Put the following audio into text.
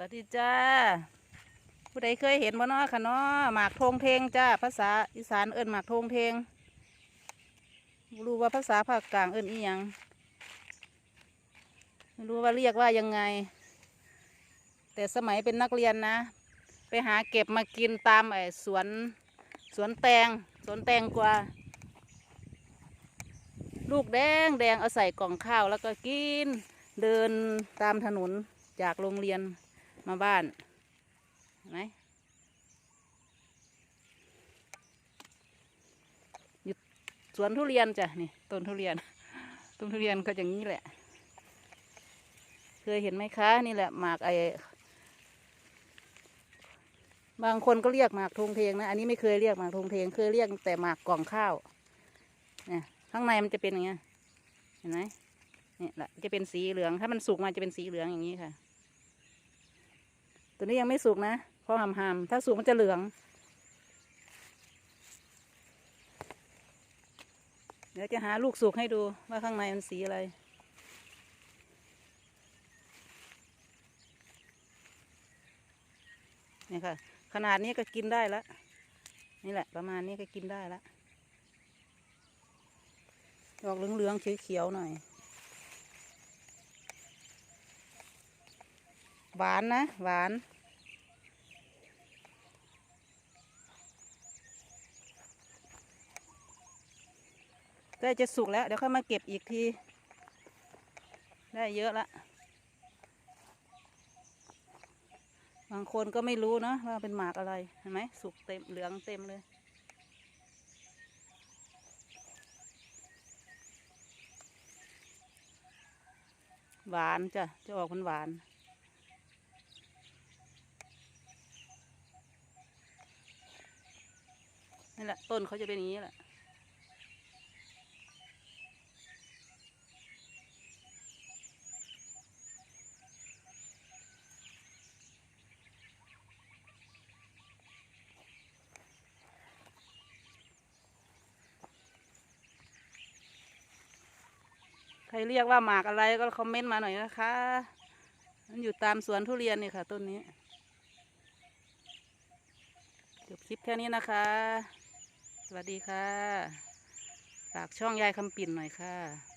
วัสดีจ้า ผู้ใดเคยเห็นบ่เนาะค่ะเนาะหมากทงเทงจ้า ภาษาอีสานเอิ้นหมากทงเทงรู้ว่าภาษาภาคกลางเอิ้นอีหยังไม่รู้ว่าเรียกว่ายังไง แต่สมัยเป็นนักเรียนนะ ไปหาเก็บมากินตามไอ้สวนสวนแตงสวนแตงกว่า ลูกแดงแดงเอาใส่กล่องข้าวแล้วก็กินเดินตามถนนจากโรงเรียน มาบ้านเห็นไหมอยู่สวนทุเรียนจ้ะนี่ต้นทุเรียน ต้นทุเรียนก็อย่างนี้แหละ เคยเห็นไหมคะ นี่แหละหมากไอบางคนก็เรียกหมากทงเทงนะ อันนี้ไม่เคยเรียกหมากทงเทง เคยเรียกแต่หมากกล่องข้าวเนี่ยข้างในมันจะเป็นอย่างเงี้ย เห็นไหมเนี่ยแหละจะเป็นสีเหลือง ถ้ามันสุกมาจะเป็นสีเหลืองอย่างนี้ค่ะ ตัวนี้ยังไม่สุกนะเพราะหำหำถ้าสุกมันจะเหลือง เดี๋ยวจะหาลูกสุกให้ดูว่าข้างในมันสีอะไร นี่ค่ะ ขนาดนี้ก็กินได้แล้ว นี่แหละประมาณนี้ก็กินได้แล้วออกเหลืองๆเขียวๆหน่อย หวานนะ หวาน ใกล้จะสุกแล้ว เดี๋ยวค่อยมาเก็บอีกที ได้เยอะละบางคนก็ไม่รู้เนอะว่าเป็นหมากอะไรเห็นไหมสุกเต็มเหลืองเต็มเลย หวานจ้ะจะออกมันหวานนี่แหละต้นเขาจะเป็นอย่างนี้แหละ รเรียกว่าหมากอะไรก็คอมเมนต์มาหน่อยนะคะมันอยู่ตามสวนทุเรียนนี่ค่ะต้นนี้จบคลิปแค่นี้นะคะ สวัสดีค่ะ ฝากช่องยายคำปิ่นหน่อยค่ะ